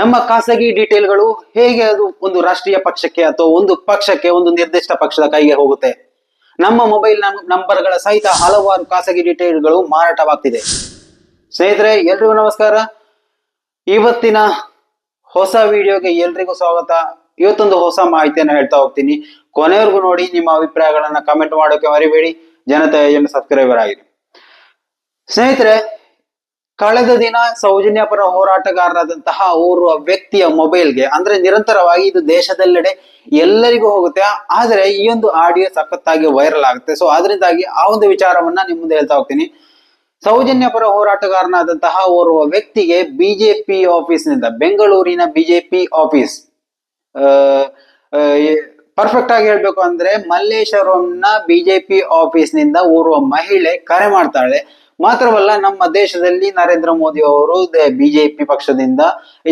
ನಮ್ಮ ಖಾಸಗಿ ಡೀಟೇಲ್ಗಳು ಹೇಗೆ ಅದು ಒಂದು ರಾಷ್ಟ್ರೀಯ ಪಕ್ಷಕ್ಕೆ ಅಥವಾ ಒಂದು ಪಕ್ಷಕ್ಕೆ, ಒಂದು ನಿರ್ದಿಷ್ಟ ಪಕ್ಷದ ಕೈಗೆ ಹೋಗುತ್ತೆ. ನಮ್ಮ ಮೊಬೈಲ್ ನಂಬರ್ಗಳ ಸಹಿತ ಹಲವಾರು ಖಾಸಗಿ ಡೀಟೇಲ್ಗಳು ಮಾರಾಟವಾಗ್ತಿದೆ. ಸ್ನೇಹಿತರೆ, ಎಲ್ರಿಗೂ ನಮಸ್ಕಾರ. ಇವತ್ತಿನ ಹೊಸ ವಿಡಿಯೋಗೆ ಎಲ್ರಿಗೂ ಸ್ವಾಗತ. ಇವತ್ತೊಂದು ಹೊಸ ಮಾಹಿತಿಯನ್ನು ಹೇಳ್ತಾ ಹೋಗ್ತೀನಿ. ಕೊನೆವರೆಗೂ ನೋಡಿ ನಿಮ್ಮ ಅಭಿಪ್ರಾಯಗಳನ್ನ ಕಮೆಂಟ್ ಮಾಡೋಕೆ ಮರಿಬೇಡಿ. ಜನತೆ ಸಬ್ಸ್ಕ್ರೈಬರ್ ಆಗಿರಿ. ಸ್ನೇಹಿತರೆ ಕಳೆದ ದಿನ ಸೌಜನ್ಯ ಪರ ಹೋರಾಟಗಾರರಾದಂತಹ ಓರ್ವ ವ್ಯಕ್ತಿಯ ಮೊಬೈಲ್ಗೆ, ಅಂದ್ರೆ ನಿರಂತರವಾಗಿ ಇದು ದೇಶದೆಲ್ಲೆಡೆ ಎಲ್ಲರಿಗೂ ಹೋಗುತ್ತೆ. ಆದ್ರೆ ಈ ಒಂದು ಆಡಿಯೋ ಸಖತ್ತಾಗಿ ವೈರಲ್ ಆಗುತ್ತೆ. ಸೊ ಅದರಿಂದಾಗಿ ಆ ಒಂದು ವಿಚಾರವನ್ನ ನಿಮ್ಮ ಮುಂದೆ ಹೇಳ್ತಾ ಹೋಗ್ತೀನಿ. ಸೌಜನ್ಯ ಪರ ಹೋರಾಟಗಾರನಾದಂತಹ ಓರ್ವ ವ್ಯಕ್ತಿಗೆ ಬಿಜೆಪಿ ಆಫೀಸ್ನಿಂದ ಬೆಂಗಳೂರಿನ ಬಿಜೆಪಿ ಆಫೀಸ್ ಪರ್ಫೆಕ್ಟ್ ಆಗಿ ಹೇಳ್ಬೇಕು ಅಂದ್ರೆ ಮಲ್ಲೇಶ್ವರಂನ ಬಿಜೆಪಿ ಆಫೀಸ್ನಿಂದ ಓರ್ವ ಮಹಿಳೆ ಕರೆ ಮಾಡ್ತಾಳೆ. ಮಾತ್ರವಲ್ಲ, ನಮ್ಮ ದೇಶದಲ್ಲಿ ನರೇಂದ್ರ ಮೋದಿ ಅವರು ಬಿಜೆಪಿ ಪಕ್ಷದಿಂದ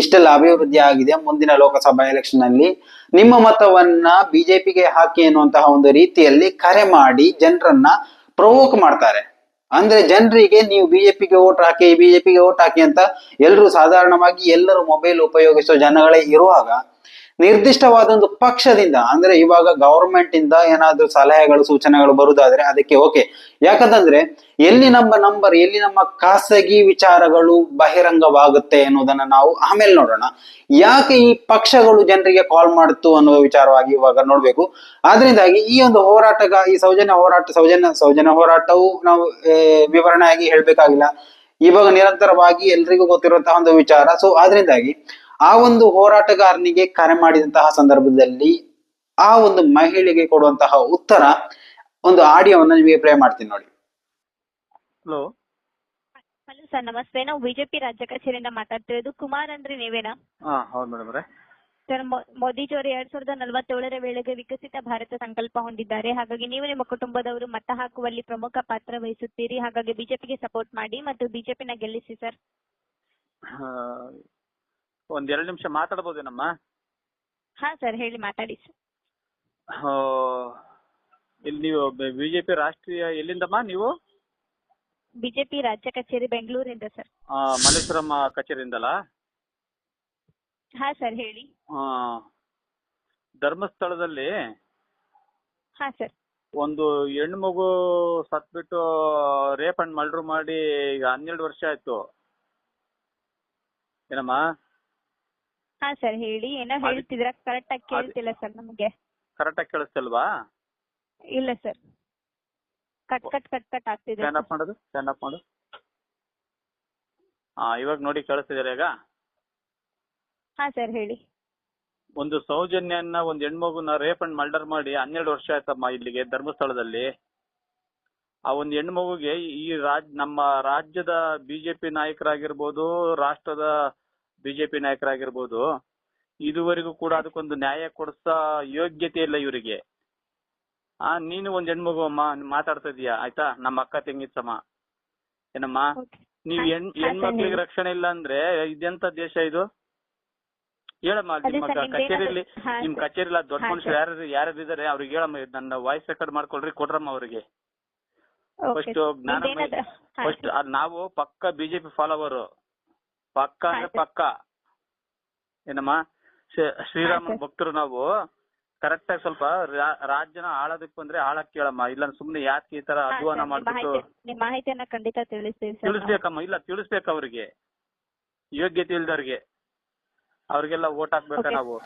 ಇಷ್ಟೆಲ್ಲ ಅಭಿವೃದ್ಧಿ ಆಗಿದೆ. ಮುಂದಿನ ಲೋಕಸಭಾ ಎಲೆಕ್ಷನ್ ಅಲ್ಲಿ ನಿಮ್ಮ ಮತವನ್ನ ಬಿಜೆಪಿಗೆ ಹಾಕಿ ಎನ್ನುವಂತಹ ಒಂದು ರೀತಿಯಲ್ಲಿ ಕರೆ ಮಾಡಿ ಜನರನ್ನ ಪ್ರವೋಕ್ ಮಾಡ್ತಾರೆ. ಅಂದ್ರೆ ಜನರಿಗೆ ನೀವು ಬಿಜೆಪಿಗೆ ಓಟ್ ಹಾಕಿ, ಬಿಜೆಪಿಗೆ ಓಟ್ ಹಾಕಿ ಅಂತ ಎಲ್ಲರೂ ಸಾಧಾರಣವಾಗಿ ಎಲ್ಲರೂ ಮೊಬೈಲ್ ಉಪಯೋಗಿಸುವ ಜನಗಳೇ ಇರುವಾಗ ನಿರ್ದಿಷ್ಟವಾದ ಒಂದು ಪಕ್ಷದಿಂದ, ಅಂದ್ರೆ ಇವಾಗ ಗವರ್ಮೆಂಟ್ ಇಂದ ಏನಾದ್ರೂ ಸಲಹೆಗಳು, ಸೂಚನೆಗಳು ಬರುದಾದ್ರೆ ಅದಕ್ಕೆ ಓಕೆ ಯಾಕಂತಂದ್ರೆ ಎಲ್ಲಿ ನಮ್ಮ ನಂಬರ್ ಎಲ್ಲಿ ನಮ್ಮ ಖಾಸಗಿ ವಿಚಾರಗಳು ಬಹಿರಂಗವಾಗುತ್ತೆ ಅನ್ನೋದನ್ನ ನಾವು ಆಮೇಲೆ ನೋಡೋಣ. ಯಾಕೆ ಈ ಪಕ್ಷಗಳು ಜನರಿಗೆ ಕಾಲ್ ಮಾಡುತ್ತು ಅನ್ನೋ ವಿಚಾರವಾಗಿ ಇವಾಗ ನೋಡ್ಬೇಕು. ಆದ್ರಿಂದಾಗಿ ಈ ಒಂದು ಹೋರಾಟಗ, ಈ ಸೌಜನ್ಯ ಹೋರಾಟ, ಸೌಜನ್ಯ ಸೌಜನ್ಯ ಹೋರಾಟವು ನಾವು ವಿವರಣೆಯಾಗಿ ಹೇಳ್ಬೇಕಾಗಿಲ್ಲ. ಇವಾಗ ನಿರಂತರವಾಗಿ ಎಲ್ರಿಗೂ ಗೊತ್ತಿರುವಂತಹ ಒಂದು ವಿಚಾರ. ಸೊ ಆದ್ರಿಂದಾಗಿ ಆ ಒಂದು ಹೋರಾಟಗಾರನಿಗೆ ಕರೆ ಮಾಡಿದಂತಹ ಸಂದರ್ಭದಲ್ಲಿ ಆ ಒಂದು ಮಹಿಳೆಗೆ ಕೊಡುವಂತಹ ಉತ್ತರ ಒಂದು ಆಡಿಯೋವನ್ನು ನಿಮಗೆ ಪ್ಲೇ ಮಾಡ್ತೀನಿ ನೋಡಿ. ಹಲೋ ಹಲೋ ಸರ್ ನಮಸ್ತೆ. ನಾವು ಬಿಜೆಪಿ ರಾಜ್ಯ ಕಚೇರಿಯಿಂದ ಮಾತಾಡ್ತಿರೋದು ಕುಮಾರ್ ಅಂದ್ರೆ ನೀವೇನಾ? ಹಾ ಹೌದು ಮೇಡಮ್ ಅವರೇ. ಸರ್ ಮೋದಿಜಿಯವರು ಎರಡ್ ಸಾವಿರದ ನಲವತ್ತೇಳರ ವೇಳೆಗೆ ವಿಕಸಿತ ಭಾರತ ಸಂಕಲ್ಪ ಹೊಂದಿದ್ದಾರೆ. ಹಾಗಾಗಿ ನೀವು ನಿಮ್ಮ ಕುಟುಂಬದವರು ಮತ ಹಾಕುವಲ್ಲಿ ಪ್ರಮುಖ ಪಾತ್ರ ವಹಿಸುತ್ತೀರಿ. ಹಾಗಾಗಿ ಬಿಜೆಪಿಗೆ ಸಪೋರ್ಟ್ ಮಾಡಿ ಮತ್ತು ಬಿಜೆಪಿನ ಗೆಲ್ಲಿಸಿ ಸರ್ ಒಂದ್ ಎರಡು ನಿಮಿಷ ಮಾತಾಡಬಹುದೇನಮ್ಮ ಹಾ ಸರ್ ಹೇಳಿ ಮಾತಾಡಿ ಸರ್. ಇಲ್ಲಿ ನೀವು ಬಿಜೆಪಿ ರಾಷ್ಟ್ರೀಯ ಎಲ್ಲಿಂದಮ್ಮ ನೀವು? ಬಿಜೆಪಿ ರಾಜ್ಯ ಕಚೇರಿ ಬೆಂಗಳೂರಿಂದ ಸರ್. ಆ, ಮಲ್ಲೇಶ್ವರಂ ಕಚೇರಿಯಿಂದಲಾ? ಹಾ ಸರ್ ಹೇಳಿ. ಆ, ಧರ್ಮಸ್ಥಳದಲ್ಲಿ ಹಾ ಸರ್. ಒಂದು ಹೆಣ್ಣು ಮಗು ಸತ್ಬಿಟ್ಟು ರೇಪ್ ಅಂಡ್ ಮರ್ಡರ್ ಮಾಡಿ ಈಗ ಹನ್ನೆರಡು ವರ್ಷ ಆಯ್ತು. ಏನಮ್ಮ? ಹಾ ಸರ್ ಹೇಳಿ ಏನೋ ಹೇಳ್ತಿದ್ರ ಕರೆಕ್ಟ್ ಆಗಿ ಕೇಳ್ತಿಲ್ಲ ಸರ್ ನಮಗೆ. ಕರೆಕ್ಟಾಗಿ ಕೇಳಿಸ್ತಿಲ್ವಾ? ಇಲ್ಲ sir. Cut cut cut cut ಆಗ್ತಿದೆ ಸ್ಟ್ಯಾಂಡ್ ಅಪ್ ಮಾಡೋದು ಸ್ಟ್ಯಾಂಡ್ ಅಪ್ ಮಾಡು ಹಾ ಇವಾಗ ನೋಡಿ ಕೇಳಿಸ್ತಿದ್ದಾರೆ ಈಗ? ಹಾ ಸರ್ ಹೇಳಿ. ಒಂದು ಸೌಜನ್ಯನ ಒಂದು ಹೆಣ್ಮಗುನ ರೇಪ್ ಅಂಡ್ ಮರ್ಡರ್ ಮಾಡಿ ಹನ್ನೆರಡು ವರ್ಷ ಆಯ್ತಮ್ಮ ಇಲ್ಲಿಗೆ ಧರ್ಮಸ್ಥಳದಲ್ಲಿ. ಆ ಒಂದು ಹೆಣ್ಮಗುಗೆ ಈ ರಾಜ್ ನಮ್ಮ ರಾಜ್ಯದ ಬಿಜೆಪಿ ನಾಯಕರಾಗಿರ್ಬೋದು ರಾಷ್ಟ್ರದ ಬಿಜೆಪಿ ನಾಯಕರಾಗಿರ್ಬೋದು ಇದುವರೆಗೂ ಕೂಡ ಅದಕ್ಕೊಂದು ನ್ಯಾಯ ಕೊಡಿಸ ಯೋಗ್ಯತೆ ಇಲ್ಲ ಇವರಿಗೆ. ಆ ನೀನು ಒಂದ್ ಹೆಣ್ಮಗು ಅಮ್ಮ ಮಾತಾಡ್ತಾ ಇದೀಯ? ಆಯ್ತಾ? ನಮ್ಮ ಅಕ್ಕ ತೆಂಗಿತ್ತಮ್ಮ ಏನಮ್ಮ? ನೀವ್ ಹೆಣ್ ಹೆಣ್ಮಕ್ಳಿಗೆ ರಕ್ಷಣೆ ಇಲ್ಲ ಅಂದ್ರೆ ಇದೆಂತ ದೇಶ ಇದು? ಹೇಳಮ್ಮ ನಿಮ್ಮ ಕಚೇರಿಲಿ ನಿಮ್ ಕಚೇರಿಲ್ಲ ಕಚೇರಿಲಿ ದೊಡ್ಡ ಮನುಷ್ಯರು. ಯಾರು ಯಾರು ಇದಾರೆ ಅವ್ರಿಗೆ ಹೇಳಮ್ಮ ನನ್ನ ವಾಯ್ಸ್ ರೆಕಾರ್ಡ್ ಮಾಡ್ಕೊಳ್ರಿ ಕೊಡ್ರಮ್ಮ ಅವ್ರಿಗೆ. ಫಸ್ಟ್ ಜ್ಞಾನ ಫಸ್ಟ್ ನಾವು ಪಕ್ಕ ಬಿಜೆಪಿ ಫಾಲೋವರ್ ಪಕ್ಕ ಅಂದ್ರೆ. ಪಕ್ಕ. ಏನಮ್ಮ? ಶ್ರೀ- ಶ್ರೀರಾಮನ್ ಭಕ್ತರು ನಾವು ಕರೆಕ್ಟ್ ಆಗಿ ಸ್ವಲ್ಪ ರಾ- ರಾಜ್ಯನ ಆಳೋದಕ್ ಬಂದ್ರೆ ಆಳಕ್ ಕೇಳಮ್ಮ. ಇಲ್ಲ ಸುಮ್ನೆ ಯಾಕೆ ಈ ತರ ಅಧ್ವಾನ ಮಾಡ್ಬಿಟ್ಟು ಮಾಹಿತಿ ಮಾಹಿತಿಯನ್ನ ಖಂಡಿತ ತಿಳಿಸ್ತೀವಿ ಸರ್ ತಿಳಿಸ್ಬೇಕಮ್ಮ. ಇಲ್ಲ ತಿಳಿಸ್ಬೇಕು ಅವ್ರಿಗೆ. ಯೋಗ್ಯತೆ ಇಲ್ದವ್ರಿಗೆ. ಅವ್ರಿಗೆಲ್ಲ ಓಟ್ ಹಾಕ್ಬೇಕ ನಾವು.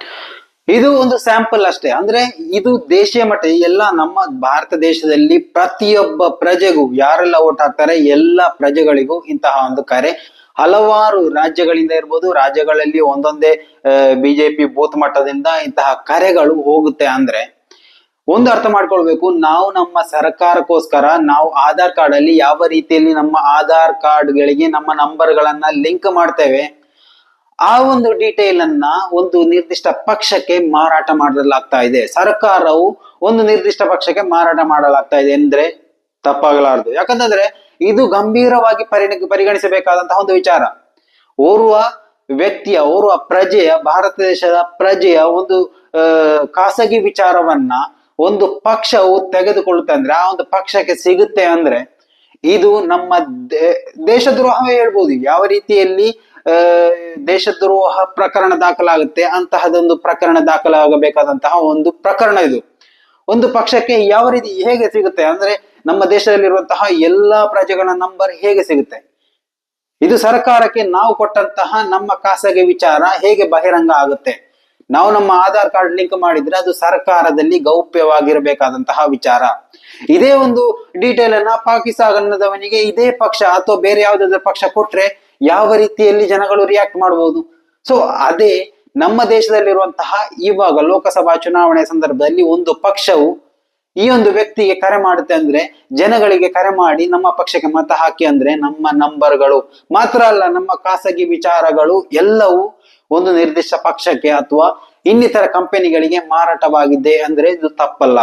ಇದು ಒಂದು ಸ್ಯಾಂಪಲ್ ಅಷ್ಟೇ. ಅಂದ್ರೆ ಇದು ದೇಶೀಯ ಮಟ್ಟ ಎಲ್ಲ ನಮ್ಮ ಭಾರತ ದೇಶದಲ್ಲಿ ಪ್ರತಿಯೊಬ್ಬ ಪ್ರಜೆಗೂ ಯಾರೆಲ್ಲ ಓಟ್ ಹಾಕ್ತಾರೆ ಎಲ್ಲ ಪ್ರಜೆಗಳಿಗೂ ಇಂತಹ ಒಂದು ಕರೆ ಹಲವಾರು ರಾಜ್ಯಗಳಿಂದ ಇರ್ಬೋದು, ರಾಜ್ಯಗಳಲ್ಲಿ ಒಂದೊಂದೇ ಬಿಜೆಪಿ ಬೂತ್ ಮಟ್ಟದಿಂದ ಇಂತಹ ಕರೆಗಳು ಹೋಗುತ್ತೆ ಅಂದ್ರೆ ಒಂದು ಅರ್ಥ ಮಾಡ್ಕೊಳ್ಬೇಕು, ನಾವು ನಮ್ಮ ಸರ್ಕಾರಕ್ಕೋಸ್ಕರ ನಾವು ಆಧಾರ್ ಕಾರ್ಡ್ ಅಲ್ಲಿ ಯಾವ ರೀತಿಯಲ್ಲಿ ನಮ್ಮ ಆಧಾರ್ ಕಾರ್ಡ್ಗಳಿಗೆ ನಮ್ಮ ನಂಬರ್ ಗಳನ್ನ ಲಿಂಕ್ ಮಾಡ್ತೇವೆ, ಆ ಒಂದು ಡೀಟೇಲ್ ಅನ್ನ ಒಂದು ನಿರ್ದಿಷ್ಟ ಪಕ್ಷಕ್ಕೆ ಮಾರಾಟ ಮಾಡಲಾಗ್ತಾ ಇದೆ. ಸರ್ಕಾರವು ಒಂದು ನಿರ್ದಿಷ್ಟ ಪಕ್ಷಕ್ಕೆ ಮಾರಾಟ ಮಾಡಲಾಗ್ತಾ ಇದೆ ಅಂದ್ರೆ ತಪ್ಪಾಗಲಾರದು. ಯಾಕಂತಂದ್ರೆ ಇದು ಗಂಭೀರವಾಗಿ ಪರಿಣ, ಪರಿಗಣಿಸಬೇಕಾದಂತಹ ಒಂದು ವಿಚಾರ. ಓರ್ವ ವ್ಯಕ್ತಿಯ, ಓರ್ವ ಪ್ರಜೆಯ, ಭಾರತ ದೇಶದ ಪ್ರಜೆಯ ಒಂದು ಖಾಸಗಿ ವಿಚಾರವನ್ನ ಒಂದು ಪಕ್ಷವು ತೆಗೆದುಕೊಳ್ಳುತ್ತೆ ಅಂದ್ರೆ, ಆ ಒಂದು ಪಕ್ಷಕ್ಕೆ ಸಿಗುತ್ತೆ ಅಂದ್ರೆ, ಇದು ನಮ್ಮ ದೇಶದ್ರೋಹವೇ ಹೇಳ್ಬೋದು. ಯಾವ ರೀತಿಯಲ್ಲಿ ದೇಶದ್ರೋಹ ಪ್ರಕರಣ ದಾಖಲಾಗುತ್ತೆ, ಅಂತಹದೊಂದು ಪ್ರಕರಣ ದಾಖಲಾಗಬೇಕಾದಂತಹ ಒಂದು ಪ್ರಕರಣ ಇದು. ಒಂದು ಪಕ್ಷಕ್ಕೆ ಯಾವ ರೀತಿ ಹೇಗೆ ಸಿಗುತ್ತೆ ಅಂದ್ರೆ ನಮ್ಮ ದೇಶದಲ್ಲಿರುವಂತಹ ಎಲ್ಲಾ ಪ್ರಜೆಗಳ ನಂಬರ್ ಹೇಗೆ ಸಿಗುತ್ತೆ? ಇದು ಸರ್ಕಾರಕ್ಕೆ ನಾವು ಕೊಟ್ಟಂತಹ ನಮ್ಮ ಖಾಸಗಿ ವಿಚಾರ ಹೇಗೆ ಬಹಿರಂಗ ಆಗುತ್ತೆ? ನಾವು ನಮ್ಮ ಆಧಾರ್ ಕಾರ್ಡ್ ಲಿಂಕ್ ಮಾಡಿದ್ರೆ ಅದು ಸರ್ಕಾರದಲ್ಲಿ ಗೌಪ್ಯವಾಗಿರಬೇಕಾದಂತಹ ವಿಚಾರ. ಇದೇ ಒಂದು ಡೀಟೇಲ್ ಅನ್ನ ಪಾಕಿಸ್ತಾನದವನಿಗೆ ಇದೇ ಪಕ್ಷ ಅಥವಾ ಬೇರೆ ಯಾವುದಾದ್ರೂ ಪಕ್ಷ ಕೊಟ್ರೆ ಯಾವ ರೀತಿಯಲ್ಲಿ ಜನಗಳು ರಿಯಾಕ್ಟ್ ಮಾಡಬಹುದು ಸೊ ಅದೇ ನಮ್ಮ ದೇಶದಲ್ಲಿರುವಂತಹ ಇವಾಗ ಲೋಕಸಭಾ ಚುನಾವಣೆ ಸಂದರ್ಭದಲ್ಲಿ ಒಂದು ಪಕ್ಷವು ಈ ಒಂದು ವ್ಯಕ್ತಿಗೆ ಕರೆ ಮಾಡುತ್ತೆ ಅಂದ್ರೆ ಜನಗಳಿಗೆ ಕರೆ ಮಾಡಿ ನಮ್ಮ ಪಕ್ಷಕ್ಕೆ ಮತ ಹಾಕಿ ಅಂದ್ರೆ ನಮ್ಮ ನಂಬರ್ಗಳು, ಮಾತ್ರ ಅಲ್ಲ ನಮ್ಮ ಖಾಸಗಿ ವಿಚಾರಗಳು ಎಲ್ಲವೂ ಒಂದು ನಿರ್ದಿಷ್ಟ ಪಕ್ಷಕ್ಕೆ ಅಥವಾ ಇನ್ನಿತರ ಕಂಪನಿಗಳಿಗೆ ಮಾರಾಟವಾಗಿದೆ ಅಂದ್ರೆ ಇದು ತಪ್ಪಲ್ಲ.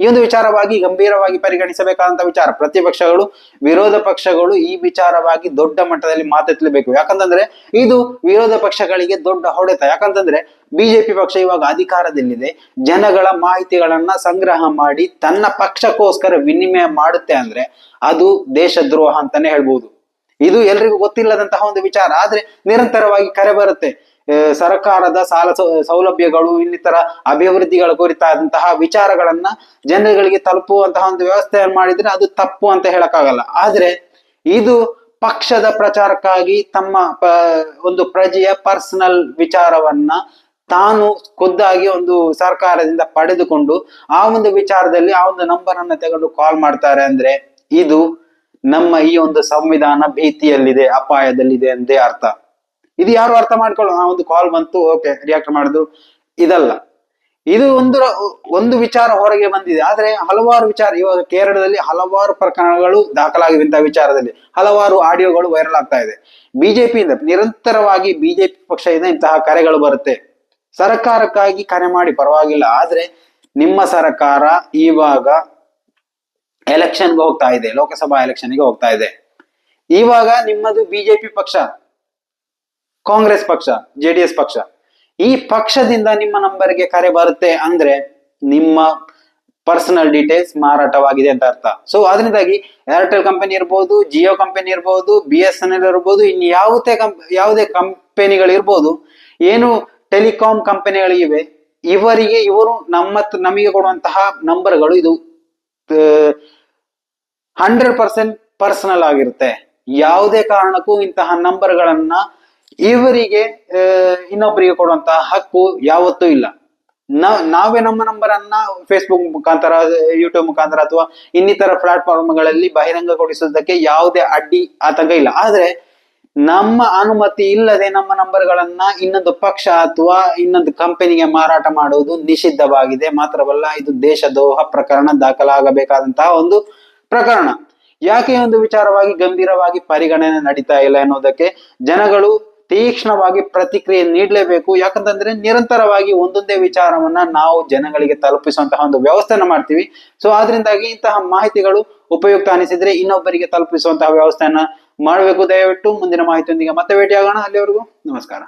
ಈ ಒಂದು ವಿಚಾರವಾಗಿ ಗಂಭೀರವಾಗಿ ಪರಿಗಣಿಸಬೇಕಾದಂತ ವಿಚಾರ. ಪ್ರತಿಪಕ್ಷಗಳು, ವಿರೋಧ ಪಕ್ಷಗಳು ಈ ವಿಚಾರವಾಗಿ ದೊಡ್ಡ ಮಟ್ಟದಲ್ಲಿ ಮಾತೆತ್ತಲೇಬೇಕು ಯಾಕಂತಂದ್ರೆ ಇದು ವಿರೋಧ ಪಕ್ಷಗಳಿಗೆ ದೊಡ್ಡ ಹೊಡೆತ. ಯಾಕಂತಂದ್ರೆ ಬಿಜೆಪಿ ಪಕ್ಷ ಇವಾಗ ಅಧಿಕಾರದಲ್ಲಿದೆ. ಜನಗಳ ಮಾಹಿತಿಗಳನ್ನ ಸಂಗ್ರಹ ಮಾಡಿ ತನ್ನ ಪಕ್ಷಕ್ಕೋಸ್ಕರ ವಿನಿಮಯ ಮಾಡುತ್ತೆ ಅಂದ್ರೆ ಅದು ದೇಶದ್ರೋಹ ಅಂತಾನೆ ಹೇಳ್ಬೋದು. ಇದು ಎಲ್ರಿಗೂ ಗೊತ್ತಿಲ್ಲದಂತಹ ಒಂದು ವಿಚಾರ. ಆದ್ರೆ ನಿರಂತರವಾಗಿ ಕರೆ ಬರುತ್ತೆ. ಸರ್ಕಾರದ ಸಾಲ ಸೌಲಭ್ಯಗಳು, ಇನ್ನಿತರ ಅಭಿವೃದ್ಧಿಗಳ ಕುರಿತಾದಂತಹ ವಿಚಾರಗಳನ್ನ ಜನರುಗಳಿಗೆ ತಲುಪುವಂತಹ ಒಂದು ವ್ಯವಸ್ಥೆಯನ್ನು ಮಾಡಿದ್ರೆ ಅದು ತಪ್ಪು ಅಂತ ಹೇಳಕ್ಕಾಗಲ್ಲ. ಆದ್ರೆ ಇದು ಪಕ್ಷದ ಪ್ರಚಾರಕ್ಕಾಗಿ ತಮ್ಮ ಒಂದು ಪ್ರಜೆಯ ಪರ್ಸನಲ್ ವಿಚಾರವನ್ನ ತಾನು ಖುದ್ದಾಗಿ ಒಂದು ಸರ್ಕಾರದಿಂದ ಪಡೆದುಕೊಂಡು ಆ ಒಂದು ವಿಚಾರದಲ್ಲಿ ಆ ಒಂದು ನಂಬರ್ ಅನ್ನ ತೆಗೆದು ಕಾಲ್ ಮಾಡ್ತಾರೆ ಅಂದ್ರೆ ಇದು ನಮ್ಮ ಈ ಒಂದು ಸಂವಿಧಾನ ಭೀತಿಯಲ್ಲಿದೆ, ಅಪಾಯದಲ್ಲಿದೆ ಎಂದೇ ಅರ್ಥ. ಇದು ಯಾರು ಅರ್ಥ ಮಾಡ್ಕೊಳ್ಳೋ? ಆ ಒಂದು ಕಾಲ್ ಬಂತು ಓಕೆ ರಿಯಾಕ್ಟ್ ಮಾಡುದು. ಇದಲ್ಲ. ಇದು ಒಂದು ಒಂದು ವಿಚಾರ ಹೊರಗೆ ಬಂದಿದೆ. ಆದ್ರೆ ಹಲವಾರು ವಿಚಾರ, ಇವಾಗ ಕೇರಳದಲ್ಲಿ ಹಲವಾರು ಪ್ರಕರಣಗಳು ದಾಖಲಾಗಿರುವಂತಹ ವಿಚಾರದಲ್ಲಿ. ಹಲವಾರು ಆಡಿಯೋಗಳು ವೈರಲ್ ಆಗ್ತಾ ಇದೆ. ಬಿಜೆಪಿಯಿಂದ, ನಿರಂತರವಾಗಿ ಬಿಜೆಪಿ ಪಕ್ಷದಿಂದ ಇಂತಹ ಕರೆಗಳು ಬರುತ್ತೆ. ಸರ್ಕಾರಕ್ಕಾಗಿ ಕರೆ ಮಾಡಿ, ಪರವಾಗಿಲ್ಲ. ಆದ್ರೆ ನಿಮ್ಮ ಸರ್ಕಾರ ಇವಾಗ ಎಲೆಕ್ಷನ್ಗೆ ಹೋಗ್ತಾ ಇದೆ. ಲೋಕಸಭಾ ಎಲೆಕ್ಷನ್ಗೆ ಹೋಗ್ತಾ ಇದೆ. ಇವಾಗ ನಿಮ್ಮದು ಬಿಜೆಪಿ ಪಕ್ಷ. ಕಾಂಗ್ರೆಸ್ ಪಕ್ಷ, ಜೆ ಪಕ್ಷ. ಈ ಪಕ್ಷದಿಂದ ನಿಮ್ಮ ನಂಬರ್ಗೆ ಕರೆ ಬರುತ್ತೆ ಅಂದ್ರೆ ನಿಮ್ಮ ಪರ್ಸನಲ್ ಡೀಟೇಲ್ಸ್ ಮಾರಾಟವಾಗಿದೆ ಅಂತ ಅರ್ಥ. ಸೊ ಅದರಿಂದಾಗಿ ಏರ್ಟೆಲ್ ಕಂಪನಿ ಇರ್ಬೋದು ಜಿಯೋ ಕಂಪನಿ ಇರ್ಬೋದು ಬಿ ಎಸ್ ಎನ್ ಎಲ್ ಇರ್ಬೋದು, ಇನ್ನು ಯಾವುದೇ ಕಂಪ್ ಯಾವುದೇ ಕಂಪೆನಿಗಳಿರ್ಬೋದು ಏನು ಟೆಲಿಕಾಂ ಕಂಪನಿಗಳಿವೆ ಇವರಿಗೆ ಇವರು ನಮ್ಮ ನಮಗೆ ಕೊಡುವಂತಹ ನಂಬರ್ಗಳು ಇದು ಹಂಡ್ರೆಡ್ ಪರ್ಸೆಂಟ್ ಪರ್ಸನಲ್ ಆಗಿರುತ್ತೆ. ಯಾವುದೇ ಕಾರಣಕ್ಕೂ ಇಂತಹ ನಂಬರ್ಗಳನ್ನ ಇವರಿಗೆ ಇನ್ನೊಬ್ಬರಿಗೆ ಕೊಡುವಂತಹ ಹಕ್ಕು ಯಾವತ್ತೂ ಇಲ್ಲ. ನಾವ್ ನಾವೇ ನಮ್ಮ ನಂಬರ್ ಅನ್ನ ಫೇಸ್ಬುಕ್ ಮುಖಾಂತರ ಯೂಟ್ಯೂಬ್ ಮುಖಾಂತರ ಅಥವಾ ಇನ್ನಿತರ ಪ್ಲಾಟ್ಫಾರ್ಮ್ಗಳಲ್ಲಿ ಬಹಿರಂಗಗೊಳಿಸುವುದಕ್ಕೆ ಯಾವುದೇ ಅಡ್ಡಿ ಆತಂಕ ಇಲ್ಲ. ಆದ್ರೆ ನಮ್ಮ ಅನುಮತಿ ಇಲ್ಲದೆ ನಮ್ಮ ನಂಬರ್ಗಳನ್ನ ಇನ್ನೊಂದು ಪಕ್ಷ ಅಥವಾ ಇನ್ನೊಂದು ಕಂಪನಿಗೆ ಮಾರಾಟ ಮಾಡುವುದು ನಿಷಿದ್ಧವಾಗಿದೆ. ಮಾತ್ರವಲ್ಲ, ಇದು ದೇಶದ್ರೋಹ ಪ್ರಕರಣ, ದಾಖಲಾಗಬೇಕಾದಂತಹ ಒಂದು ಪ್ರಕರಣ. ಯಾಕೆ ಒಂದು ವಿಚಾರವಾಗಿ ಗಂಭೀರವಾಗಿ ಪರಿಗಣನೆ ನಡೀತಾ ಇಲ್ಲ ಎನ್ನುವುದಕ್ಕೆ ಜನಗಳು ತೀಕ್ಷ್ಣವಾಗಿ ಪ್ರತಿಕ್ರಿಯೆ ನೀಡಲೇಬೇಕು. ಯಾಕಂತಂದ್ರೆ ನಿರಂತರವಾಗಿ ಒಂದೊಂದೇ ವಿಚಾರವನ್ನ ನಾವು ಜನಗಳಿಗೆ ತಲುಪಿಸುವಂತಹ ಒಂದು ವ್ಯವಸ್ಥೆನ ಮಾಡ್ತೀವಿ. ಸೊ ಆದ್ರಿಂದಾಗಿ ಇಂತಹ ಮಾಹಿತಿಗಳು ಉಪಯುಕ್ತ ಅನಿಸಿದ್ರೆ ಇನ್ನೊಬ್ಬರಿಗೆ ತಲುಪಿಸುವಂತಹ ವ್ಯವಸ್ಥೆಯನ್ನ ಮಾಡಬೇಕು. ದಯವಿಟ್ಟು ಮುಂದಿನ ಮಾಹಿತಿಯೊಂದಿಗೆ ಮತ್ತೆ ಭೇಟಿಯಾಗೋಣ. ಅಲ್ಲಿವರೆಗೂ ನಮಸ್ಕಾರ.